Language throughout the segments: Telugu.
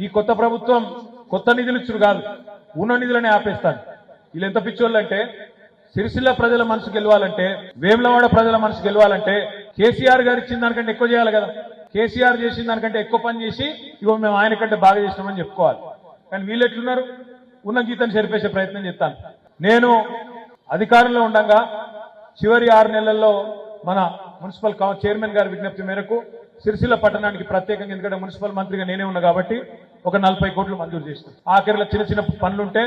ఈ కొత్త ప్రభుత్వం కొత్త నిధులు ఇచ్చుడు కాదు. ఉన్న నిధులనే ఆపేస్తాను వీళ్ళు ఎంత పిచ్చోళ్ళంటే సిరిసిల్ల ప్రజల మనసు గెలవాలంటే వేములవాడ ప్రజల మనసు గెలవాలంటే కేసీఆర్ గారు ఇచ్చిన దానికంటే ఎక్కువ చేయాలి కదా. కేసీఆర్ చేసిన దానికంటే ఎక్కువ పని చేసి ఇగో మేము ఆయన కంటే బాగా చేసినామని చెప్పుకోవాలి. కానీ వీళ్ళు ఎట్లున్నారు? ఉన్న గీతను సరిపేసే ప్రయత్నం చేస్తాను. నేను అధికారంలో ఉండగా చివరి ఆరు నెలల్లో మన మున్సిపల్ చైర్మన్ గారి విజ్ఞప్తి మేరకు సిరిసిల్ల పట్టణానికి ప్రత్యేకంగా ఎందుకంటే మున్సిపల్ మంత్రిగా నేనే ఉన్నా కాబట్టి ఒక నలభై కోట్లు మంజూరు చేసిన. ఆఖరిలో చిన్న చిన్న పనులుంటే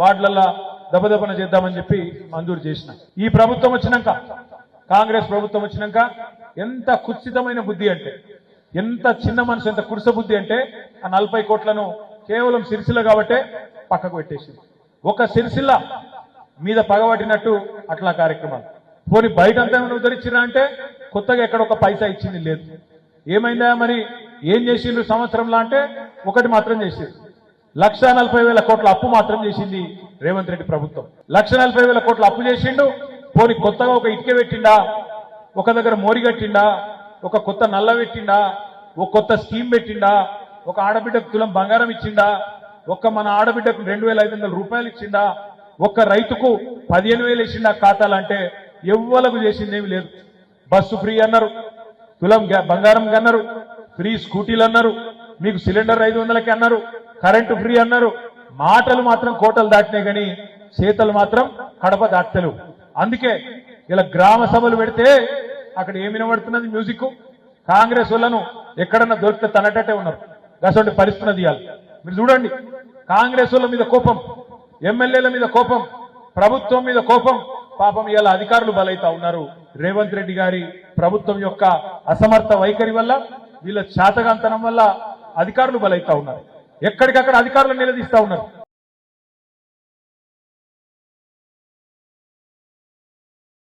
వార్డులల్లో దెబ్బదెబ్బన చేద్దామని చెప్పి మంజూరు చేసిన. ఈ ప్రభుత్వం వచ్చినాక కాంగ్రెస్ ప్రభుత్వం వచ్చినాక ఎంత కుత్సితమైన బుద్ధి అంటే ఎంత చిన్న మనసు ఎంత కురుస బుద్ధి అంటే ఆ నలభై కోట్లను కేవలం సిరిసిల్ల కాబట్టే పక్కకు పెట్టేసింది. ఒక సిరిసిల్ల మీద పగబట్టినట్టు అట్లా కార్యక్రమాలు. పోనీ బయట అంతా ఏమైనా ఉద్ధరించినా అంటే కొత్తగా ఎక్కడ ఒక పైసా ఇచ్చింది లేదు. ఏమైందా మరి? ఏం చేసిండ్రు సంవత్సరంలో అంటే ఒకటి మాత్రం చేసింది. లక్ష నలభై వేల కోట్ల అప్పు మాత్రం చేసింది రేవంత్ రెడ్డి ప్రభుత్వం. లక్ష నలభై వేల కోట్ల అప్పు చేసిండు పోనీ కొత్తగా ఒక ఇటుక పెట్టిండా? ఒక దగ్గర మోరి కట్టిండా? ఒక కొత్త నల్ల పెట్టిండా? ఒక కొత్త స్కీమ్ పెట్టిండా? ఒక ఆడబిడ్డకు తులం బంగారం ఇచ్చిండా? ఒక్క మన ఆడబిడ్డకు రెండు వేల ఐదు వందల రూపాయలు ఇచ్చిండా? ఒక్క రైతుకు పదిహేను వేలు ఇచ్చిండా ఖాతాలు అంటే ఎవ్వలకు చేసిందేమి లేదు. బస్సు ఫ్రీ అన్నారు. తులం బంగారం అన్నారు ఫ్రీ స్కూటీలు అన్నారు మీకు సిలిండర్ ఐదు వందలకి అన్నారు కరెంటు ఫ్రీ అన్నారు. మాటలు మాత్రం కోటలు దాటినాయి కానీ చేతలు మాత్రం కడప దాటలేవు. అందుకే ఇలా గ్రామ సభలు పెడితే అక్కడ ఏమి వినబడుతున్నది మ్యూజిక్? కాంగ్రెస్ వాళ్ళను ఎక్కడన్నా దొరికితే తనటట్టే ఉన్నారు. గసంటి పరిస్థితులు తీయాలి. మీరు చూడండి కాంగ్రెస్ వాళ్ళ మీద కోపం ఎమ్మెల్యేల మీద కోపం ప్రభుత్వం మీద కోపం పాపం ఇలా అధికారులు బలైతా ఉన్నారు. రేవంత్ రెడ్డి గారి ప్రభుత్వం యొక్క అసమర్థ వైఖరి వల్ల వీళ్ళ శాతగాంతనం వల్ల అధికారులు బలైతా ఉన్నారు. ఎక్కడికక్కడ అధికారులు నిలదీస్తా ఉన్నారు.